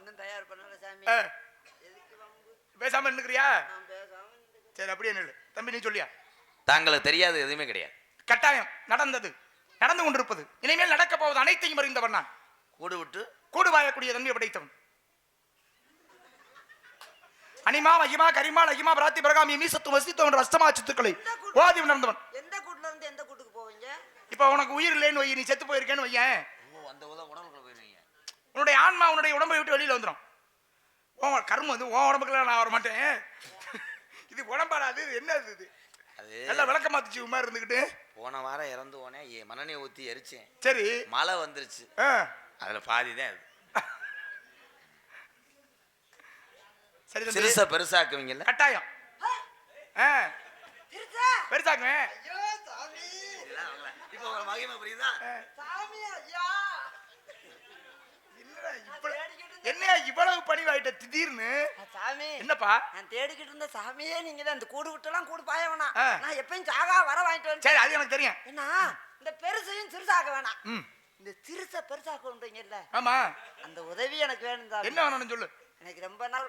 ஒன்றும் தயார் பண்ணல சாமி. பேசாம நின்னுக்கிறியா. சரி அப்படியே நில்லு. தம்பி நீ சொல்லியா? தாங்களுக்கு தெரியாது எதுவுமே கிடையாது. கட்டாயம். நடந்தது. நடந்து கொண்டிருப்பது. இனிமேல் நடக்க போவது அனைத்தையும் அறிந்தவன் நான். கூடு விட்டு. கூடு வாயக்கூடிய தன்மை படைத்தவன். அனிமா மகிமா கரிமா லகிமா பிராத்தி பிரகாமி மீசத்து வசித்தம் என்ற அஷ்டமா சித்துக்களை ஓதி உணர்ந்தவன். எந்த கூட்டுல இருந்து எந்த கூட்டுக்கு போவீங்க? இப்ப உனக்கு உயிர் இல்லைன்னு வை நீ செத்து போயிருக்கேன்னு வையேன். ஓ அந்த உதவ போயிருவீங்க உன்னுடைய ஆன்மா உன்னுடைய உடம்பை விட்டு வெளியில வந்துடும் உன் கர்மம் வந்து உன் உடம்புக்குள்ள நான் வர மாட்டேன் இது உடம்பாடாது இது என்ன இது? அது எல்லாம் விளக்க மாத்துச்சு மாதிரி இருந்துக்கிட்டு போன வாரம் இறந்து போனேன் என் மண்ணெண்ணெய் ஊற்றி எரிச்சேன். சரி. மழை வந்துருச்சு. ஆ, அதுல பாதி தான் அது. சரி. சிறுசா பெருசாக்குவீங்கல்ல? கட்டாயம். பெருசாக்குவேன். ஐயோ சாமி. இப்போ உங்க மகிமை புரியுதா? சாமி ஐயா. என்னையா இவ்வளவு பணிவாயிட்ட திடீர்னு? சாமி. என்னப்பா? நான் தேடிக்கிட்டு இருந்த சாமியே நீங்க தான் இந்த கூடு விட்டெல்லாம் கூடு பாய வேணாம் ஆ. நான் எப்பயும் சாகா வர வாங்கிட்டு வந்து சரி அது எனக்கு தெரியும். என்ன? இந்த பெருசையும் சிறுசாக்க வேணாம். இந்த சிறுசை பெருசாக்குன்றீங்கல்ல ஆமா. அந்த உதவி எனக்கு வேணும் என்ன வேணும்னு சொல்லு. எனக்கு ரொம்ப நாள்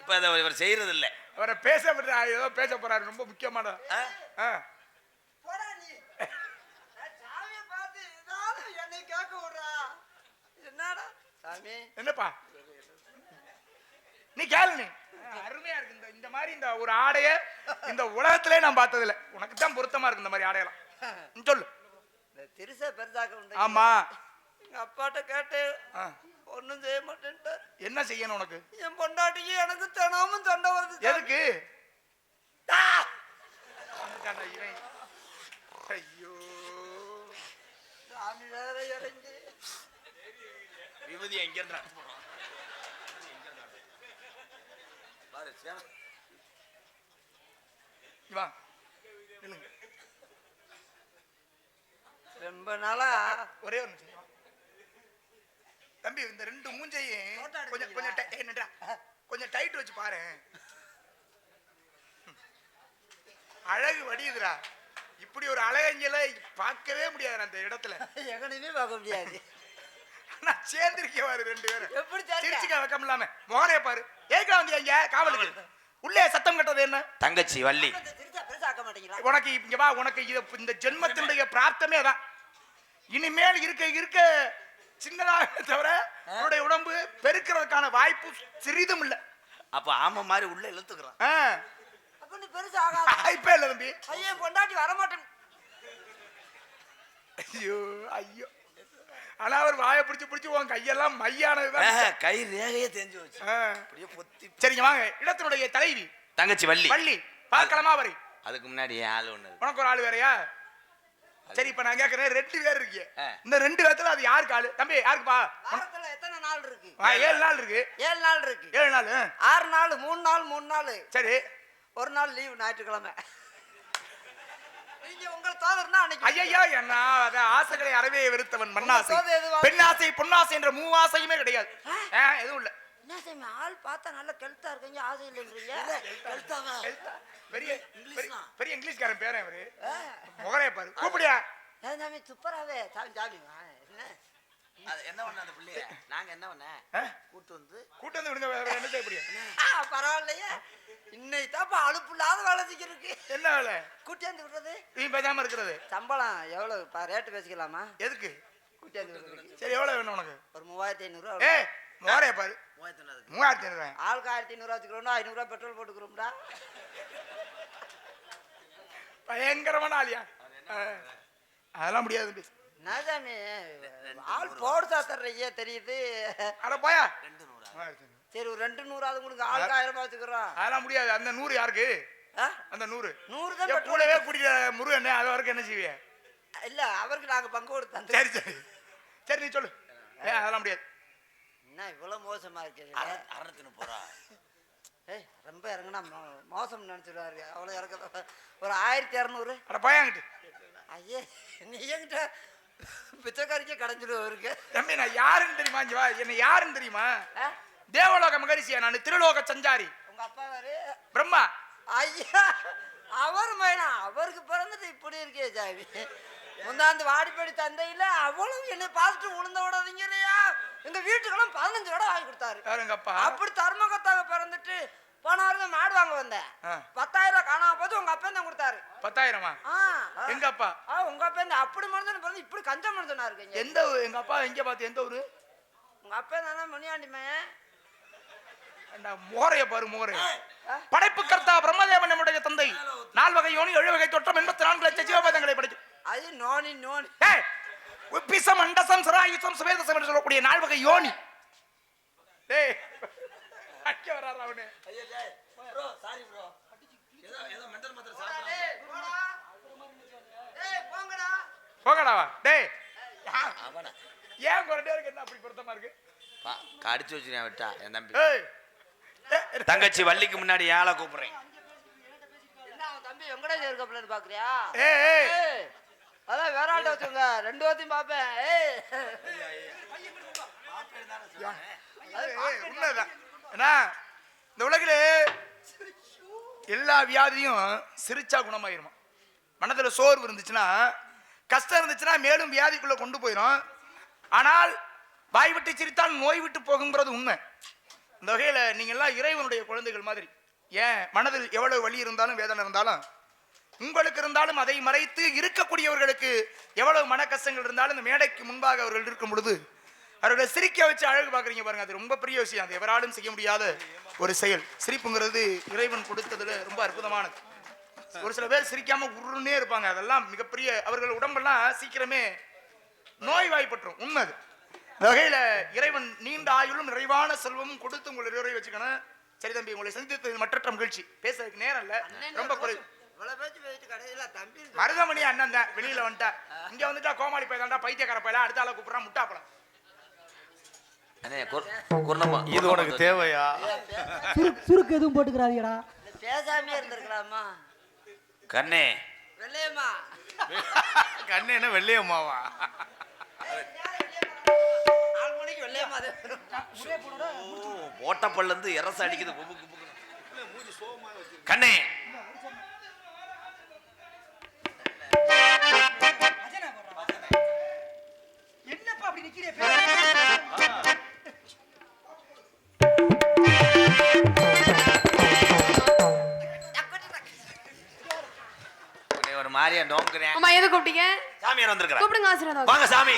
இப்போ அதை இவர் செய்யறது இல்ல அவரை பேச ஏதோ பேச போறாரு ரொம்ப முக்கியமான ஆ? ஆ, போடா நீ நான் சாமியை பார்த்து ஏதாவது என்னை கேட்க விடுறா. என்னடா? சாமி. என்னப்பா? நீ கேளு நீ. அருமையா இருக்கு. இந்த இந்த மாதிரி இந்த ஒரு ஆடைய இந்த உலகத்திலே நான் பார்த்ததில்ல. உனக்கு தான் பொருத்தமா இருக்கு இந்த மாதிரி ஆடையெல்லாம். நீ சொல்லு. இந்த திருசை உண்டு. ஆமா. எங்க அப்பாட்ட கேட்டு ஒன்றும் செய்ய மாட்டேன்ட்டார். என்ன செய்யணும் உனக்கு? என் பொண்டாட்டிக்கு எனக்கு தினமும் சண்டை வருது. எதுக்கு. ஐயோ. சாமி வேற இறங்கி விபதி எங்க இருந்து வா. ரொம்ப நாளா? ஒரே ஒரு நிமிஷம். தம்பி இந்த ரெண்டு மூஞ்சையும் கொஞ்சம்? கொஞ்சம் டை- ஏய், நின்றா. கொஞ்சம் டைட் வச்சு பாரு. அழகு வடியுதுடா. இப்படி ஒரு அழகஞ்சல பார்க்கவே முடியாது அந்த இடத்துல. எங்கனையுமே பார்க்க முடியாது. ஆனா சேர்ந்திருக்கே பாரு ரெண்டு பேரும். எப்படி? சிரிச்சுக்க வைக்கம் இல்லாம. மோகனே பாரு. ஏக்கா வந்து எங்க காவலுக்கு. உள்ளே சத்தம் கட்டது என்ன? தங்கச்சி வள்ளி. உனக்கு இங்க வா உனக்கு இது இந்த ஜென்மத்தினுடைய பிராப்தமே தான் இனிமேல் இருக்க இருக்க சின்னதாக தவிர உன்னுடைய உடம்பு பெருக்கிறதுக்கான வாய்ப்பு சிறிதும் இல்ல. அப்ப ஆமை மாதிரி உள்ள இழுத்துக்கிறான். ஆ, அப்ப நீ பெருசாக வாய்ப்பே இல்ல தம்பி. ஐயன் பொண்டாட்டி வரமாட்டேன். ஐயோ ஐயோ. ஆனா அவர் வாயை பிடிச்சு பிடிச்சு உன் கையெல்லாம் மையானதுதான். கை ரேகையே தெரிஞ்சு வச்சு ஆ. அப்படியே பொத்தி சரிங்க வாங்க. இடத்தினுடைய தலைவி. தங்கச்சி வள்ளி. பள்ளி பார்க்கலாமா வரை அதுக்கு முன்னாடி ஆள் ஒண்ணு இருக்கு. உனக்கு ஒரு ஆள் வேறயா? சரி இப்ப நான் கேக்குறேன் ரெண்டு பேர் இருக்கீங்க. ஆ. இந்த ரெண்டு பேர்த்துல அது யாருக்கு ஆளு? தம்பி யாருக்குப்பா வாரத்துல எத்தனை நாள் இருக்கு? ஏழு நாள் இருக்கு. ஏழு நாள் இருக்கு. ஏழு நாள். ஆறு நாள் மூணு நாள் மூணு நாள். சரி. ஒரு நாள் லீவு ஞாயிற்றுக்கிழமை. நீங்க உங்க தோழர்னா அன்னைக்கு? ஐயா என்ன? அத ஆசைகளை அறவே வெறுத்தவன் மண்ணாசை? பெண்ணாசை பொன்னாசை என்ற மூவாசையுமே கிடையாது. எதுவும் இல்ல. என்ன சாமி ஆள் பார்த்தா நல்ல கெழுத்தா இருக்கீங்க ஆசை இல்லைன்றீங்க. கெழுத்தாவா பெரிய பெரிய பெரிய இங்கிலீஷ்காரன் பேரன் அவரு. முகரைய பாரு கூப்பிடியா? சாமி துப்பராவே. சாமி என்ன? அது என்ன பண்ண அந்த பிள்ளைய? நாங்க என்ன பண்ண? கூட்டு வந்து கூட்டு வந்து விடுங்க வேற என்ன செய்ய முடியும்? பரவாயில்லையே. இன்னைக்கு தான்ப்பா அலுப்பு இல்லாத வேலை செஞ்சிருக்கு. என்ன வேலை? கூட்டியாந்து விடுறது. நீ பேசாம இருக்கிறது. சம்பளம் எவ்வளவு? ரேட்டு பேசிக்கலாமா? எதுக்கு? கூட்டியாந்து விடுறதுக்கு சரி எவ்வளவு வேணும் உனக்கு? ஒரு மூவாயிரத்தி ஐநூறுரூவா ஏ பாரு. மூவாயிரத்தி ஐநூறு ஆளுக்கு ஆயிரத்தி ஐநூறுவா வச்சுக்கிறோம்டா ஐநூறுரூவா பெட்ரோல் போட்டுக்கிறோம்டா. பயங்கரமான ஆளியா. அதெல்லாம் முடியாது தம்பி. என்ன சாமி ஆள் போடுதா தர்றீங்க தெரியுது. அட போயா. ரெண்டு நூறா. சரி. ஒரு ரெண்டு நூறாவது உங்களுக்கு ஆளுக்கு ஆயிரம் ரூபாய் வச்சுக்கிறோம். அதெல்லாம் முடியாது. அந்த நூறு யாருக்கு? ஆ? அந்த நூறு. நூறு தான் கூடவே கூட்டிட்டு முருகன் அது வரைக்கும் என்ன செய்விய? இல்ல அவருக்கு நாங்க பங்கு கொடுத்தோம் சரி சரி. சரி நீ சொல்லு. அதெல்லாம் முடியாது? என்ன இவ்வளவு மோசமா இருக்கு? அற- அறுநூத்தி முப்பது ரூபா ஏய் ரொம்ப இறங்குனா மோ- மோசம் நினைச்சிருவாரு. அவ்வளவு இறக்க ஒரு ஆயிரத்தி இரநூறு. அட போயாங்கிட்டு ஐயே நீ என்கிட்ட பிச்சைக்காரிக்கே கடைஞ்சிடுவாருக்கு தம்பி நான் யாருன்னு தெரியுமா? இங்க வா என்ன யாருன்னு தெரியுமா? தேவலோக மகரிஷியா நான் திருலோக சஞ்சாரி. உங்க அப்பா வேறு பிரம்மா. ஐயா அவர் மைனா? அவருக்கு பிறந்துட்டு இப்படி இருக்கே சாமி. முந்தாந்து வாடிப்படி தந்தையில அவ்வளவு என்னை பார்த்துட்டு உளுந்த விடாதீங்க இல்லையா? எங்க கொடுத்தாரு யாரு எங்க அப்பா அப்படி தர்மகத்தாக பிறந்துட்டு போன வாரம் மாடு வாங்க வந்தேன். பத்தாயிரம் ரூபாய் காணாம போது உங்க அப்பா தான் கொடுத்தாரு. பத்தாயிரமா? எங்க அப்பா? உங்க அப்பா இந்த அப்படி மனுஷன் பிறந்து இப்படி கஞ்ச மனுஷனா இருக்கீங்க? எந்த எங்க அப்பா எங்க பார்த்து எந்த ஊரு? உங்க அப்பா தானே முனியாண்டி மையன் ஏண்டா, மோரைய பாரு மோரைய. படைப்பு கர்த்தா பிரம்மதேவன் நம்முடைய தந்தை. நால் வகை யோனி ஏழு வகை தொற்றம் எண்பத்தி நான்கு லட்சம் ஜீவபேதங்களை படிச்சு. அது நோனி நோனி. உப்பிசம் அண்டசம் சராயுசம் சுவேதசம் என்று சொல்லக்கூடிய நால் வகை யோனி. டேய் அடிக்க வராரு அவனு. ப்ரோ சாரி ப்ரோ ஏதோ ஏதோ மெண்டல் மாத்திரை டேய், போடா. டேய், போங்கடா. போகடாவா டேய். அவனா. ஏன் குறைட்டே இருக்கு என்ன அப்படி பொருத்தமா இருக்கு? கடிச்சு வச்சுருக்கேன் விட்டா என் தம்பி. தங்கச்சி வள்ளிக்கு முன்னாடி ஏழை கூப்பிடுறேன். என்ன அவன் தம்பி வெங்கடேஷ் இருக்கப்பலன்னு பாக்குறியா? அதான் வேற ஆள்கிட்ட வச்சுங்க ரெண்டு வாத்தையும் பாப்பேன். ஏய். அது ஏய், பாப்பேன். உண்மைதான். என்ன இந்த உலகிலே எல்லா வியாதியும் சிரிச்சா குணமாயிருமா? மனதில் சோர்வு இருந்துச்சுன்னா கஷ்டம் இருந்துச்சுன்னா மேலும் வியாதிக்குள்ளே கொண்டு போயிடும் ஆனால் வாய் விட்டு சிரித்தால் நோய் விட்டு போகுங்கிறது உண்மை. இந்த வகையில் நீங்கள் எல்லாம் இறைவனுடைய குழந்தைகள் மாதிரி. ஏன்? மனதில் எவ்வளவு வலி இருந்தாலும் வேதனை இருந்தாலும் உங்களுக்கு இருந்தாலும் அதை மறைத்து இருக்கக்கூடியவர்களுக்கு எவ்வளவு மன கஷ்டங்கள் இருந்தாலும் இந்த மேடைக்கு முன்பாக அவர்கள் இருக்கும் பொழுது அவர்களை சிரிக்க வச்சு அழகு பார்க்குறீங்க பாருங்க. அது ரொம்ப பெரிய விஷயம். அது எவராலும் செய்ய முடியாத ஒரு செயல். சிரிப்புங்கிறது இறைவன் கொடுத்ததுல ரொம்ப அற்புதமானது. ஒரு சில பேர் சிரிக்காம உருன்னே இருப்பாங்க. அதெல்லாம் மிகப்பெரிய அவர்கள் உடம்பெல்லாம் சீக்கிரமே நோய் வாய்ப்பற்றும் உண்மை அது. வகையில இறைவன் நீண்ட ஆயுளும் நிறைவான செல்வமும் கொடுத்து உங்களை இருவரை வச்சுக்கணும். சரி தம்பி உங்களை சந்தித்தது மற்றற்ற மகிழ்ச்சி. பேசுறதுக்கு நேரம் இல்ல. ரொம்ப குறைவு மருதமணி அண்ணன் தான். வெளியில வந்துட்டா. இங்க வந்துட்டா கோமாளி பையதாண்டா பைத்தியக்கார பையலா அடுத்த ஆளை கூப்பிடுறான் முட்டாப்பழம். இது உனக்கு தேவையா சுருக்கு எதுவும் போட்டுக்கிறாதீங்கடா பேசாமே இருந்திருக்கலாமா கண்ணே வெள்ளையம்மா கண்ணு என்ன வெள்ளையம்மாவா. ஓட்ட பல்லந்து இரச அடிக்குது. கண்ணே கூப்பிட்டீங்க? சாமியார் வந்திருக்கிறேன் கூப்பிடுங்க ஆசீர்வாதம். வாங்க சாமி.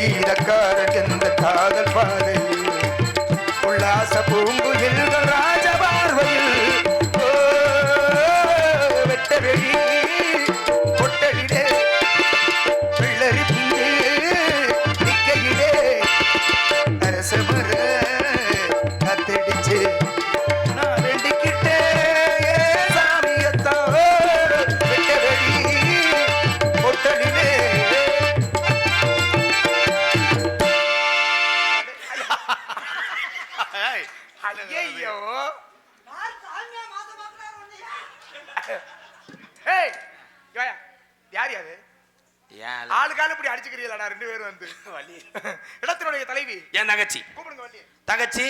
சங்கீதக்காரன் என்ற காதல் பாதையில் அடிச்சுக்கிறீங்களா ரெண்டு பேரும் வந்து. வள்ளி. இடத்தினுடைய தலைவி. என் தங்கச்சி. கூப்பிடுங்க வள்ளி. தங்கச்சி.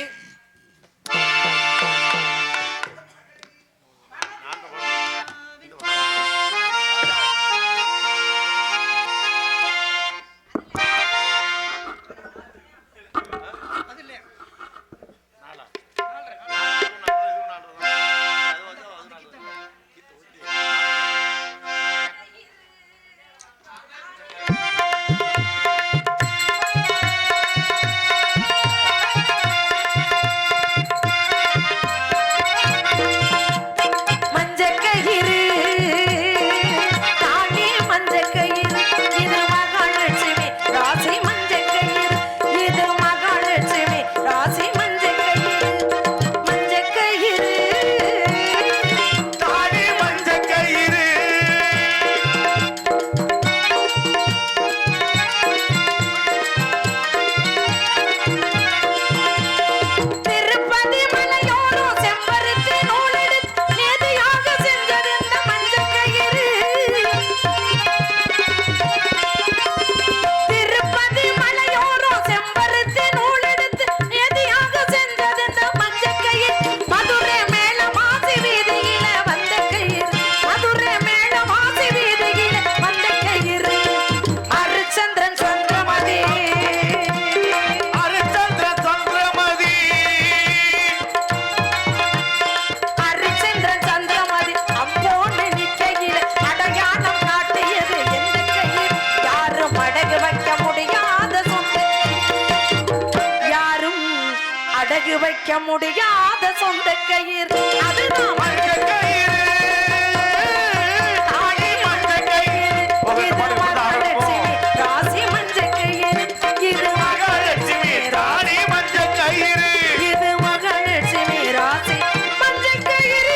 மஞ்ச கயிறு.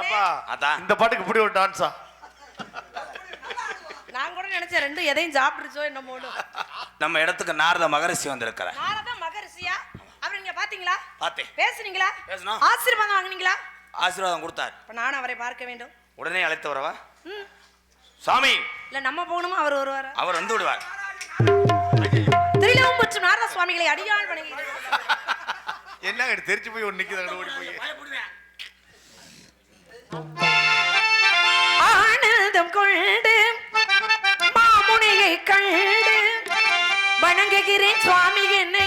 அப்பா அதான். இந்த பாட்டுக்கு இப்படி ஒரு டான்ஸா நான் கூட நினைச்சேன் ரெண்டும் எதையும் சாப்பிட்டுருச்சோ என்னமோன்னு. நம்ம இடத்துக்கு நாரத மகரிஷி வந்திருக்கிற மகரிஷியா அவர் நீங்க பாத்தீங்களா? பார்த்தேன் பேசுனீங்களா? பேசுனோம். ஆசீர்வாதம் வாங்குனீங்களா? ஆசீர்வாதம் கொடுத்தார். அப்ப நானும் அவரை பார்க்க வேண்டும். உடனே அழைத்து வரவா. சாமி! இல்ல நம்ம போகணுமா? அவர் வருவாரா? அவர் வந்து விடுவார். திரிலவம் மற்றும் நாரத சுவாமிகளை அடியாள் வணங்குகிறேன் என்ன தெரிச்சு போய் ஒன்று நிற்கிது ஓடி போய்? ஆனந்தம் கொண்டு மாமுனியை கண்டு வணங்குகிறேன் சுவாமி என்னை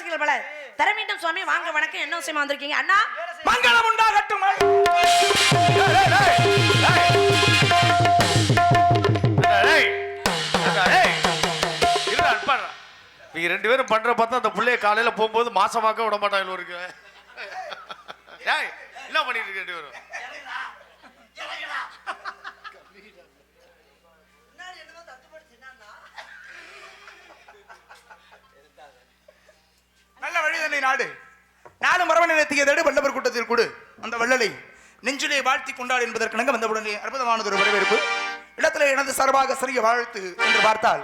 நல்லாசிகள் பல தர சுவாமி வாங்க வணக்கம். என்ன விஷயமா வந்திருக்கீங்க? அண்ணா? மங்களம் உண்டாகட்டும் நீங்க ரெண்டு பேரும் பண்ற பார்த்தா அந்த பிள்ளைய காலையில போகும்போது மாசமாக்க விட மாட்டாங்க இருக்கு என்ன பண்ணிட்டு இருக்கு ரெண்டு பேரும் முன்னாடி என்னமோ தட்டுப்பட்டு சின்னான்னா நல்ல வழிதனை நாடு. நாடு மரபணி நிறுத்தியதோடு வல்லவர் கூட்டத்தில் கூடு. அந்த வள்ளலை நெஞ்சிலே வாழ்த்தி கொண்டாடு என்பதற்கிணங்க வந்தவுடனே அற்புதமானது ஒரு வரவேற்பு. இடத்துல எனது சார்பாக சிறிய வாழ்த்து என்று பார்த்தால்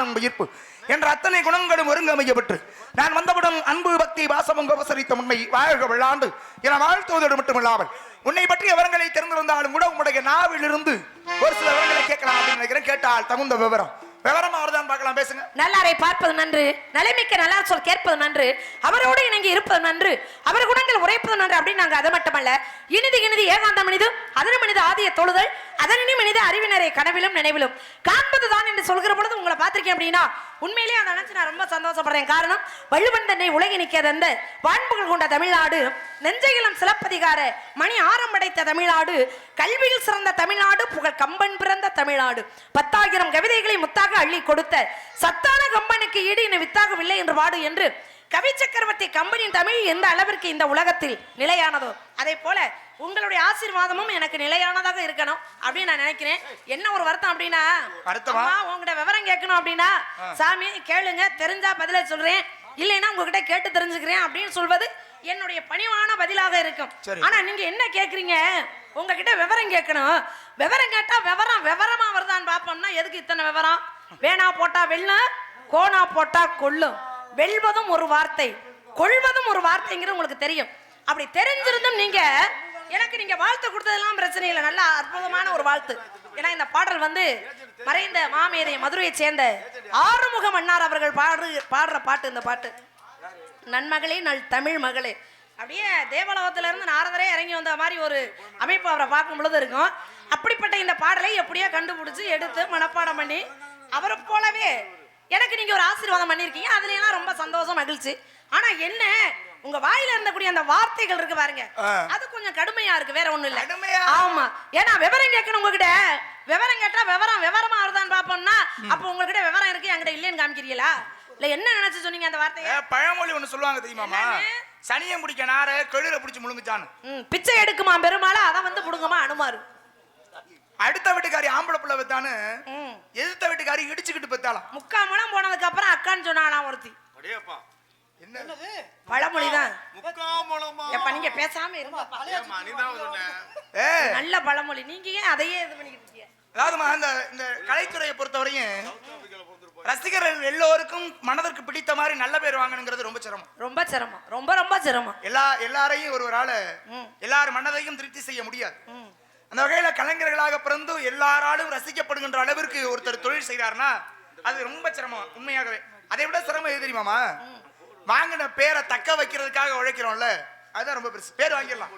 ஞானம் உயிர்ப்பு என்ற அத்தனை குணங்களும் ஒருங்கமையப்பட்டு நான் வந்தவுடன் அன்பு பக்தி வாசமும் உபசரித்த உண்மை வாழ்க விழாண்டு என வாழ்த்துவதோடு மட்டுமில்லாமல் உன்னை பற்றிய விவரங்களை தெரிந்திருந்தாலும் கூட உங்களுடைய நாவிலிருந்து ஒரு சில விவரங்களை கேட்கலாம் அப்படின்னு நினைக்கிறேன் கேட்டால் தகுந்த விவரம். விவரமா வருதான் பார்க்கலாம் பேசுங்க. நல்லாரை பார்ப்பது நன்று நிலைமிக்க நல்லா சொல் கேட்பது நன்று அவரோடு இணங்கி இருப்பது நன்று அவர் குணங்கள் உரைப்பது நன்று அப்படின்னு நாங்க அது மட்டுமல்ல. இனிது இனிது ஏகாந்த மனிது அதன மனித ஆதிய தொழுதல் அதனி மனித அறிவினரை கனவிலும் நினைவிலும். காண்பதுதான் என்று சொல்கிற பொழுது உங்களை பார்த்திருக்கேன் அப்படின்னா உண்மையிலேயே அதை நினைச்சு நான் ரொம்ப சந்தோஷப்படுறேன். காரணம் வள்ளுவன் தன்னை உலகி நிற்காத வான்புகள் கொண்ட தமிழ்நாடு நெஞ்சையிலும் சிலப்பதிகார மணி ஆரம் படைத்த தமிழ்நாடு கல்வியில் சிறந்த தமிழ்நாடு புகழ் கம்பன் பிறந்த தமிழ்நாடு. பத்தாயிரம் கவிதைகளை முத்தாக அள்ளி கொடுத்த சத்தான கம்பனுக்கு ஈடு என வித்தாகவில்லை என்று வாடு என்று கவி சக்கரவர்த்தி கம்பனின் தமிழ் எந்த அளவிற்கு இந்த உலகத்தில் நிலையானதோ அதே போல உங்களுடைய ஆசீர்வாதமும் எனக்கு நிலையானதாக இருக்கணும் அப்படின்னு நான் நினைக்கிறேன். என்ன ஒரு வருத்தம் அப்படின்னா உங்ககிட்ட விவரம் கேட்கணும் அப்படின்னா சாமி கேளுங்க தெரிஞ்சா பதில சொல்றேன். இல்லைன்னா உங்ககிட்ட கேட்டு தெரிஞ்சுக்கிறேன் அப்படின்னு சொல்வது என்னுடைய பணிவான பதிலாக இருக்கும். ஆனா நீங்க என்ன கேக்குறீங்க? உங்ககிட்ட விவரம் கேட்கணும். விவரம் கேட்டா விவரம் விவரமா வருதான்னு பாப்போம்னா எதுக்கு இத்தனை விவரம்? வேணா போட்டா வெள்ள கோணா போட்டா கொல்லும் வெல்வதும் ஒரு வார்த்தை. கொள்வதும் ஒரு வார்த்தைங்கிறது உங்களுக்கு தெரியும். அப்படி தெரிஞ்சிருந்தும் நீங்க எனக்கு நீங்க வாழ்த்து கொடுத்ததெல்லாம் பிரச்சனை இல்லை. நல்ல அற்புதமான ஒரு வாழ்த்து. ஏன்னா இந்த பாடல் வந்து மறைந்த மாமேதை மதுரையை சேர்ந்த ஆறுமுக மன்னார் அவர்கள் பாடு பாடுற பாட்டு இந்த பாட்டு. நன்மகளே நல் தமிழ் மகளே. அப்படியே தேவலோகத்துல இருந்து நாரதரே இறங்கி வந்த மாதிரி ஒரு அமைப்பு அவரை பார்க்கும் பொழுது இருக்கும். அப்படிப்பட்ட இந்த பாடலை எப்படியோ கண்டுபிடிச்சு எடுத்து மனப்பாடம் பண்ணி அவரை போலவே எனக்கு நீங்க ஒரு ஆசீர்வாதம் பண்ணிருக்கீங்க அதுல எல்லாம் ரொம்ப சந்தோஷம் மகிழ்ச்சி. ஆனா என்ன உங்க வாயில இருந்தக்கூடிய அந்த வார்த்தைகள் இருக்கு பாருங்க. அது கொஞ்சம் கடுமையா இருக்கு வேற ஒண்ணும் இல்ல? ஆமா. ஏன்னா விவரம் கேட்கணும் உங்ககிட்ட. விவரம் கேட்டா விவரம் விவரமா வருதான்னு பாப்போம்னா அப்ப உங்ககிட்ட விவரம் இருக்கு என்கிட்ட இல்லைன்னு காமிக்கிறீங்களா? இல்ல என்ன நினைச்சு சொன்னீங்க அந்த வார்த்தையை? பழமொழி ஒண்ணு சொல்லுவாங்க தெரியுமாமா? சனியை பிடிக்க நார கழுல பிடிச்சு முழுங்குச்சான்னு. பிச்சை எடுக்குமா பெருமாளா? அத வந்து புடுங்கமா அனுமாரு அடுத்த வீட்டுக்காரி ஆம்பளை பிள்ளை வைத்தான்னு ம். எதிர்த்த வீட்டுக்காரி இடிச்சுக்கிட்டு பெத்தாலாம் முக்கா முழம் போனதுக்கு அப்புறம் அக்கான்னு சொன்னாலாம் ஒருத்தி. அடேப்பா என்ன பழமொழிதான். முக்காமலமா? எப்ப நீங்க பேசாம இருங்க. நல்ல பழமொழி. நீங்க ஏன் அதையே இது பண்ணிக்கிட்டு இருக்கீங்க? அதாவதுமா இந்த இந்த கலைத்துறையை பொறுத்தவரையும் ரசிகர்கள் எல்லோருக்கும் மனதிற்கு பிடித்த மாதிரி நல்ல பேர் வாங்கணுங்கிறது ரொம்ப சிரமம். ரொம்ப சிரமம். ரொம்ப ரொம்ப சிரமம். எல்லா எல்லாரையும் ஒரு ஒரு ஆளு. எல்லார் மனதையும் திருப்தி செய்ய முடியாது. அந்த வகையில கலைஞர்களாக பிறந்து எல்லாராலும் ரசிக்கப்படுகின்ற அளவிற்கு ஒருத்தர் தொழில் செய்கிறாருன்னா அது ரொம்ப சிரமம் உண்மையாகவே. அதை விட சிரமம் எது தெரியுமாமா வாங்கின பேரை தக்க வைக்கிறதுக்காக உழைக்கிறோம்ல அதுதான் ரொம்ப பெருசு. பேர் வாங்கிடலாம்.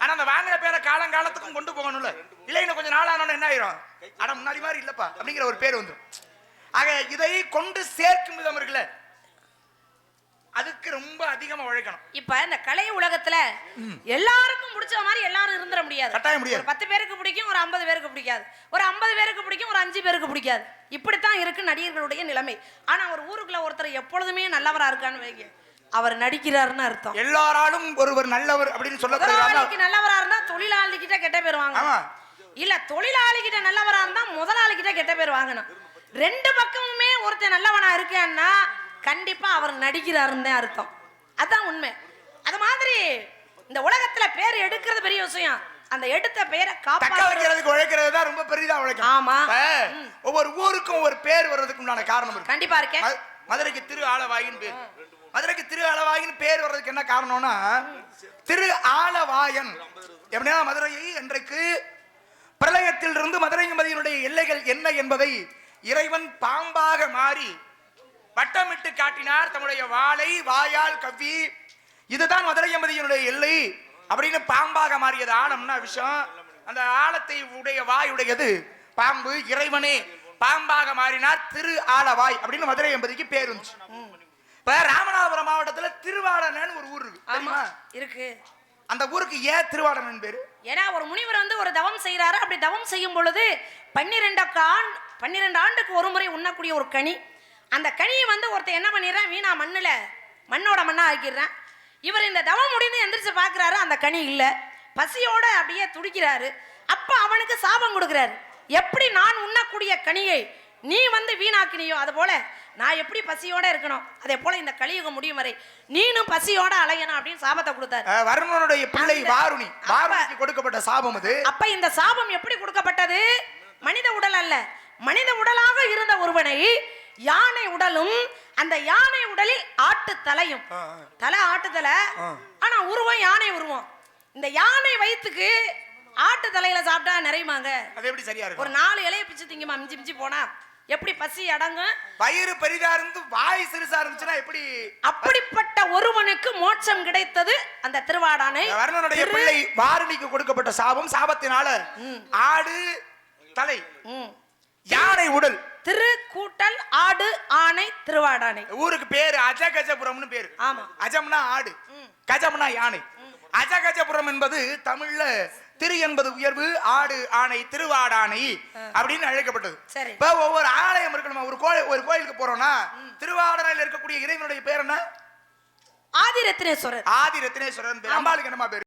ஆனா அந்த வாங்கின பேரை காலங்காலத்துக்கும் கொண்டு போகணும்ல. இல்லை இன்னும் கொஞ்சம் நாளானோட என்ன ஆயிரும்? ஆனா முன்னாடி மாதிரி இல்லப்பா அப்படிங்கிற ஒரு பேர் வந்துடும் ஆக இதை கொண்டு சேர்க்கும் விதம் இருக்குல்ல அதுக்கு ரொம்ப அதிகமா உழைக்கணும். இப்ப இந்த கலை உலகத்துல எல்லாருக்கும் பிடிச்ச மாதிரி எல்லாரும் இருந்துட முடியாது. கட்டாயம் முடியாது. ஒரு பத்து பேருக்கு பிடிக்கும் ஒரு ஐம்பது பேருக்கு பிடிக்காது. ஒரு ஐம்பது பேருக்கு பிடிக்கும் ஒரு அஞ்சு பேருக்கு பிடிக்காது. இப்படித்தான் இருக்கு நடிகர்களுடைய நிலைமை. ஆனா ஒரு ஊருக்குள்ள ஒருத்தர் எப்பொழுதுமே நல்லவரா இருக்கான்னு வைங்க. அவர் நடிக்கிறாருன்னு அர்த்தம். எல்லாராலும் ஒருவர் நல்லவர் அப்படின்னு முதலாளிக்கு நல்லவரா இருந்தா தொழிலாளி கிட்ட கெட்ட பேர் வாங்க ஆமா. இல்ல தொழிலாளி கிட்ட நல்லவரா இருந்தா முதலாளி கிட்ட கெட்ட பேர் வாங்கணும். ரெண்டு பக்கமுமே ஒருத்தன் நல்லவனா இருக்கான்னா கண்டிப்பா அவர் நடிக்கிறாருன்னு தான் அர்த்தம். அதான் உண்மை. அது மாதிரி இந்த உலகத்துல பேர் எடுக்கிறது பெரிய விஷயம். அந்த எடுத்த பெயரை தக்க காப்பாற்ற வைக்கிறதுக்கு உழைக்கிறது தான் ரொம்ப பெரிதா உழைக்கணும் ஆமா. ஒவ்வொரு ஊருக்கும் ஒரு பேர் வர்றதுக்கு உண்டான காரணம் இருக்கு. கண்டிப்பா இருக்கேன். மது- மதுரைக்கு திரு ஆலவாயின் பேர். மதுரைக்கு திரு ஆலவாயின் பேர் வர்றதுக்கு என்ன காரணம்னா திரு ஆலவாயன். எப்படின்னா மதுரையை இன்றைக்கு பிரளயத்தில் இருந்து மதுரை மதியினுடைய எல்லைகள் என்ன என்பதை இறைவன் பாம்பாக மாறி வட்டமிட்டு காட்டினார் தம்முடைய வாளை வாயால் கவ்வி. இதுதான் மதுரை எம்பதியினுடைய எல்லை. அப்படின்னு பாம்பாக மாறியது ஆழம்னா விஷயம் அந்த ஆழத்தை உடைய வாய் உடையது பாம்பு இறைவனே. பாம்பாக மாறினார் திரு ஆலவாய் அப்படின்னு மதுரை எம்பதிக்கு பேர் இருந்துச்சு. இப்ப ராமநாதபுரம் மாவட்டத்துல திருவாடனன் ஒரு ஊர் இருக்கு. ஆமா இருக்கு. அந்த ஊருக்கு ஏன் திருவாடனன் பேரு? ஏன்னா ஒரு முனிவர் வந்து ஒரு தவம் செய்யறாரு அப்படி தவம் செய்யும் பொழுது பன்னிரெண்டு ஆண்டு பன்னிரெண்டு ஆண்டுக்கு ஒரு முறை உண்ணக்கூடிய ஒரு கனி. அந்த கனியை வந்து ஒருத்தன் என்ன பண்ணிடுறான்? வீணா மண்ணுல மண்ணோட மண்ணா ஆக்கிடுறான். இவர் இந்த தவம் முடிந்து எந்திரிச்சு பார்க்கறாரு அந்த கனி இல்ல. பசியோட அப்படியே துடிக்கிறாரு. அப்ப அவனுக்கு சாபம் கொடுக்குறாரு. எப்படி நான் உண்ணக்கூடிய கனியை நீ வந்து வீணாக்கினியோ அது போல நான் எப்படி பசியோட இருக்கணும்? அதே போல இந்த கலியுகம் முடியும் வரை நீனும் பசியோட அலையணும் அப்படின்னு சாபத்தை கொடுத்தாரு. வருணனுடைய பிள்ளை வாருணி. வாருணிக்கு கொடுக்கப்பட்ட சாபம் அது. அப்ப இந்த சாபம் எப்படி கொடுக்கப்பட்டது? மனித உடல் அல்ல. மனித உடலாக இருந்த ஒருவனை யானை உடலும் அந்த யானை உடலில் ஆட்டு தலையும். தலை ஆட்டு தலை. ஆனா உருவம் யானை உருவம். இந்த யானை வயித்துக்கு ஆட்டு தலையில சாப்பிட்டா நிறையுமாங்க? அது எப்படி சரியா ஒரு இருக்கும் நாலு இலைய பிச்சு திங்குமா மிஞ்சி மிஞ்சி போனா எப்படி பசி அடங்கும்? வயிறு பெரிதா இருந்து வாய் சிறுசா இருந்துச்சுன்னா எப்படி அப்படிப்பட்ட ஒருவனுக்கு மோட்சம் கிடைத்தது அந்த திருவாடானை. வருணனுடைய பிள்ளை வாருணிக்கு கொடுக்கப்பட்ட சாபம் சாபத்தினால ஆடு தலை. யானை உடல். திரு கூட்டல் ஆடு ஆணை திருவாடானை. ஊருக்கு பேரு அஜகஜபுரம்னு பேரு. ஆமா. அஜம்னா ஆடு கஜம்னா யானை. அஜகஜபுரம் என்பது தமிழ்ல திரு என்பது உயர்வு ஆடு ஆணை திருவாடானை அப்படின்னு அழைக்கப்பட்டது. இப்ப ஒவ்வொரு ஆலயம் இருக்கணுமா ஒரு கோயில் ஒரு கோயிலுக்கு போறோம்னா திருவாடானையில் இருக்கக்கூடிய இறைவனுடைய பேர் என்ன? ஆதிரத்தினேஸ்வரர் ஆதி ரத்தினேஸ்வரன் பேர் அம்பாளுக்கு என்னமா பேரு?